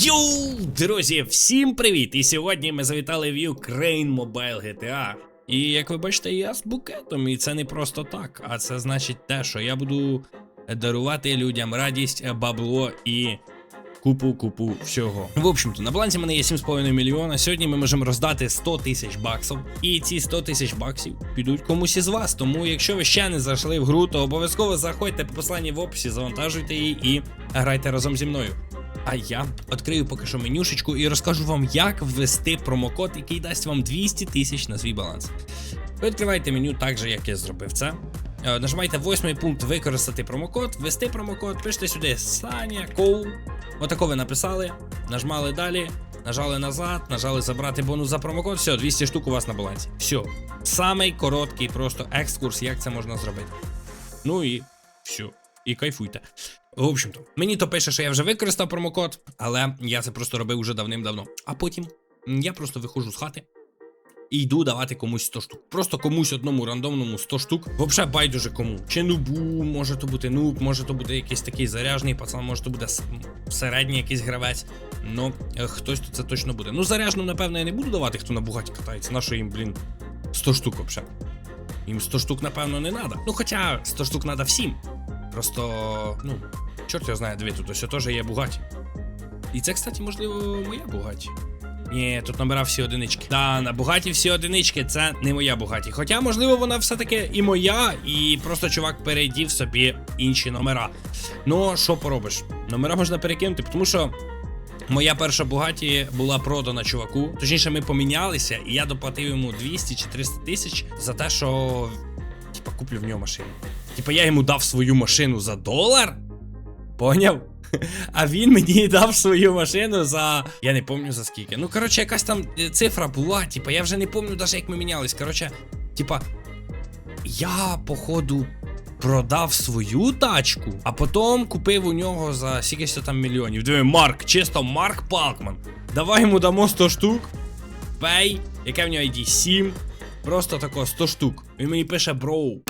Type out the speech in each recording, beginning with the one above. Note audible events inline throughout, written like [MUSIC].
Йоу, друзі, всім привіт! І сьогодні ми завітали в Ukraine Mobile GTA. І як ви бачите, я з букетом, і це не просто так, а це значить те, що я буду дарувати людям радість, бабло і купу-купу всього. В общем-то, на балансі мене є 7,5 мільйона. Сьогодні ми можемо роздати 100 тисяч баксів. І ці 100 тисяч баксів підуть комусь із вас. Тому, якщо ви ще не зайшли в гру, то обов'язково заходьте по посланні в описі, завантажуйте її і грайте разом зі мною. А я відкрию поки що менюшечку і розкажу вам, як ввести промокод, який дасть вам 200 тисяч на свій баланс. Ви відкриваєте меню так же, як я зробив це. Е, Нажимаєте восьмий пункт використати промокод, ввести промокод, пишете сюди Саня Коу. Отако ви написали, нажмали далі, нажали назад, нажали забрати бонус за промокод. Все, 200 штук у вас на балансі. Все. Самий короткий просто екскурс, як це можна зробити. Ну і все. І кайфуйте. В общем-то, мені то пише, що я вже використав промокод, але я це просто робив уже давним-давно. А потім я просто виходжу з хати і йду давати комусь 100 штук. Просто комусь одному рандомному 100 штук. Взагалі байдуже кому. Чи нубу, може то бути нуб, може то буде якийсь такий заряжений пацан, може то буде середній якийсь гравець. Ну, е, хтось то це точно буде. Ну, заряжену, напевно, я не буду давати, хто на бугаті катається. На що їм, блін, 100 штук взагалі. Їм 100 штук, напевно, не треба. Ну, хоча 100 штук треба всім. Просто, ну, чорт його знає, диви, тут ось теж є Бугаті. І це, кстати, можливо, моя Бугаті. Ні, тут номера всі одинички. Да, на Бугаті всі одинички, це не моя Бугаті. Хоча, можливо, вона все-таки і моя, і просто чувак перейдів собі інші номера. Ну, що поробиш? Номера можна перекинути, тому що. Моя перша Бугаті була продана чуваку. Точніше, ми помінялися, і я доплатив йому 200 чи 300 тисяч за те, що типа куплю в нього машину. Типа я йому дав свою машину за долар. Поняв? А він мені дав свою машину за. Я не пам'ятаю за скільки. Ну, коротше, якась там е, цифра була. Типа, я вже не пам'ятаю навіть як ми мінялись. Коротше, типа, я, походу, продав свою тачку, а потім купив у нього за скільки там мільйонів. Диви, Марк, чисто Марк Палкман. Давай йому дамо 100 штук. Пей, яке в нього ID? 7. Просто тако 100 штук. Він мені пише броу.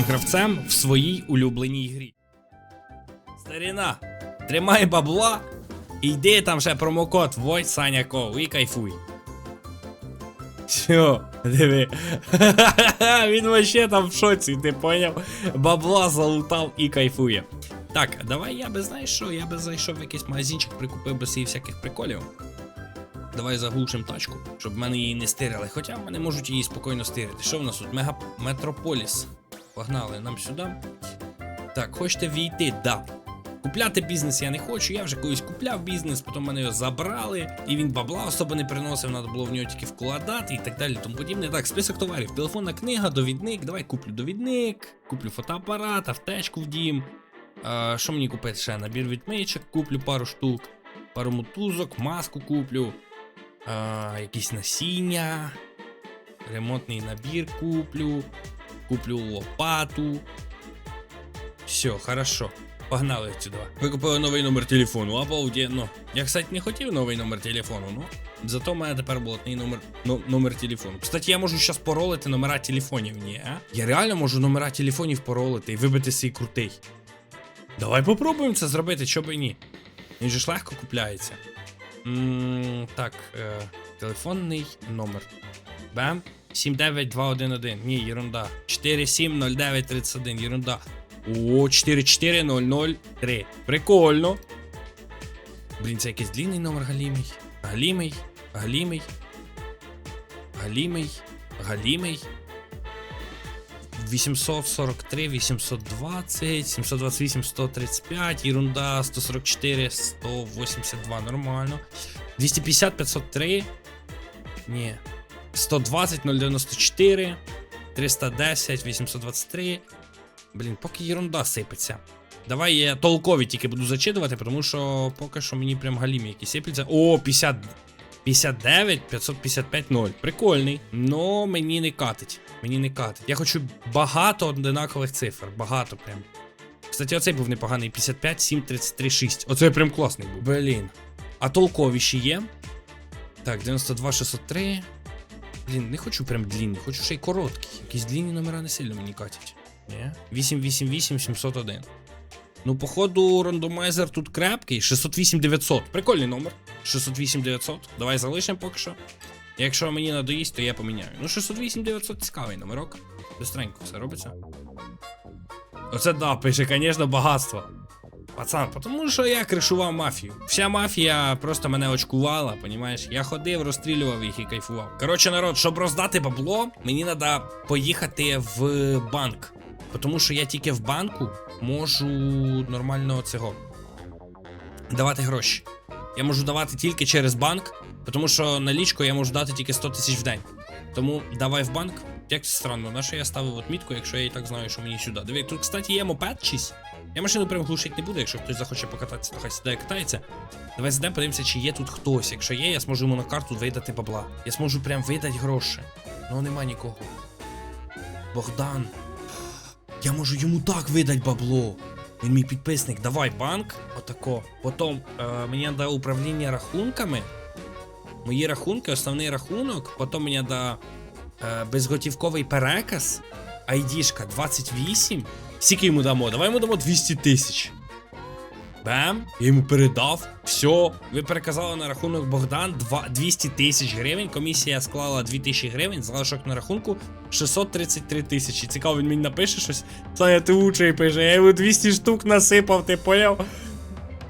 гравцем в своїй улюбленій грі. Старіна, тримай бабла і йди там ще промокод вводь Саня Ков і кайфуй. Все, диви. [LAUGHS] Він вообще там в шоці, ти поняв? Бабла залутав і кайфує. Так, давай я би знаєш що, я би зайшов в якийсь магазинчик, прикупив би собі всяких приколів. Давай заглушимо тачку, щоб мене її не стирили. Хоча мене можуть її спокійно стирити. Що в нас тут? Мега Метрополіс. Погнали нам сюди. Так, хочете війти? Да. Купляти бізнес я не хочу. Я вже колись купляв бізнес, потім мене його забрали, і він бабла особо не приносив, треба було в нього тільки вкладати і так далі. Тому подібне. Так, список товарів. Телефонна книга, довідник. Давай куплю довідник, куплю фотоапарат, аптечку в дім. А, що мені купити ще? Набір відмичок, куплю пару штук, пару мотузок, маску куплю, а, якісь насіння, ремонтний набір куплю, куплю лопату. Все, хорошо. Погнали сюди. Ви купили новий номер телефону, обалденно. Я, кстати, не хотів новий номер телефону, ну. Зато в мене тепер блатний номер ну, номер телефону. Кстати, я можу зараз поролити номера телефонів, ні, а? Я реально можу номера телефонів поролити і вибити свій крутий. Давай попробуємо це зробити, що би ні. Він же ж легко купляється. м так, е, телефонний номер. Бем. 79211. Ні, ерунда. 470931, ерунда. О, 44003. Прикольно. Блін, це якийсь длинний номер галімий. Галімий. Галімий. Галімий. Галімий. 843, 820, 728, 135, ерунда, 144, 182, нормально. 250, 503. Ні. 120, 094, 310, 823. Блін, поки єрунда сипеться. Давай я толкові тільки буду зачитувати, тому що поки що мені прям галімі які сипляться. О, 50. 59, 555, 0. Прикольний. Но мені не катить. Мені не катить. Я хочу багато одинакових цифр. Багато прям. Кстати, оцей був непоганий. 55, 7, 33, 6. Оцей прям класний був. Блін. А толковіші є. Так, 92, 603. Блін, не хочу прям длінні, хочу ще й короткі. Якісь длінні номера не сильно мені катять. Ні? 888 701. Ну, походу, рандомайзер тут крепкий. 608 900. Прикольний номер. 608 900. Давай залишимо поки що. Якщо мені надоїсть, то я поміняю. Ну, 608 900 цікавий номерок. Бистренько все робиться. Оце да, пише, звісно, багатство. Пацан, тому що я кришував мафію. Вся мафія просто мене очкувала, понімаєш? Я ходив, розстрілював їх і кайфував. Коротше, народ, щоб роздати бабло, мені треба поїхати в банк. Тому що я тільки в банку можу нормально цього давати гроші. Я можу давати тільки через банк, тому що налічку я можу дати тільки 100 тисяч в день. Тому давай в банк. Як це странно, на що я ставив отмітку, якщо я і так знаю, що мені сюди. Диви, тут, кстати, є мопед чись. Я машину прям глушити не буду, якщо хтось захоче покататися, то хай сідає катається. Давай зайдемо, подивимося, чи є тут хтось. Якщо є, я зможу йому на карту видати бабла. Я зможу прям видати гроші. Ну нема нікого. Богдан. Я можу йому так видати бабло. Він мій підписник. Давай банк. Отако. Потім е, мені треба управління рахунками. Мої рахунки, основний рахунок. Потім мені треба е, безготівковий переказ. Айдішка 28. Скільки йому дамо? Давай йому дамо 200 тисяч. Бем, я йому передав. Все, ви переказали на рахунок Богдан 200 тисяч гривень. Комісія склала 2 тисячі гривень, залишок на рахунку 633 тисячі. Цікаво, він мені напише щось. Саня, ти учий пише, я йому 200 штук насипав, ти поняв?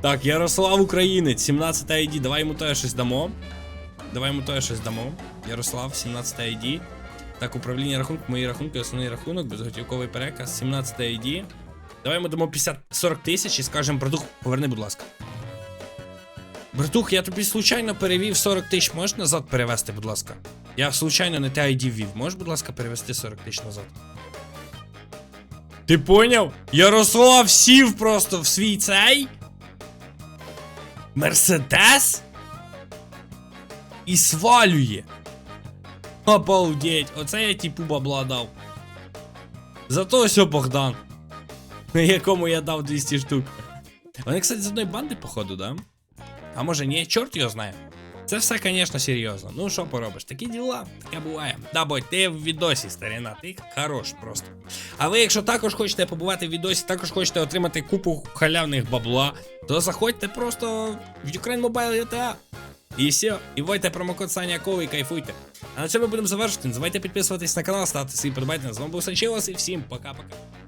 Так, Ярослав Українець, 17 ID, давай йому теж щось дамо. Давай йому теж щось дамо. Ярослав, 17 ID. Так, управління рахунку, мої рахунки, основний рахунок, безготівковий переказ, 17 ID. Давай йому дамо 50 40 тисяч і скажемо, братух, поверни, будь ласка. Братух, я тобі случайно перевів 40 тисяч, можеш назад перевести, будь ласка? Я случайно не те ID ввів. Можеш, будь ласка, перевести 40 тисяч назад? Ти поняв? Ярослав сів просто в свій цей. Мерседес? І свалює. Обалдеть, оце я типу бабла дав. Зато ось Богдан. Якому я дав 200 штук. Вони, кстати, з одної банди, походу, да? А може ні, чорт його знає. Це все, звісно, серйозно. Ну що поробиш, такі діла, таке буває. Да, бой, ти в відосі, старина, ти хорош просто. А ви, якщо також хочете побувати в відосі, також хочете отримати купу халявних бабла, то заходьте просто в Ukraine Mobile GTA. І все, і вводьте промокод Саня Ков і кайфуйте. А на цьому будемо завершити. Не забувайте підписуватись на канал, ставити свої подобайки. З вами був Санчилос і всім пока-пока.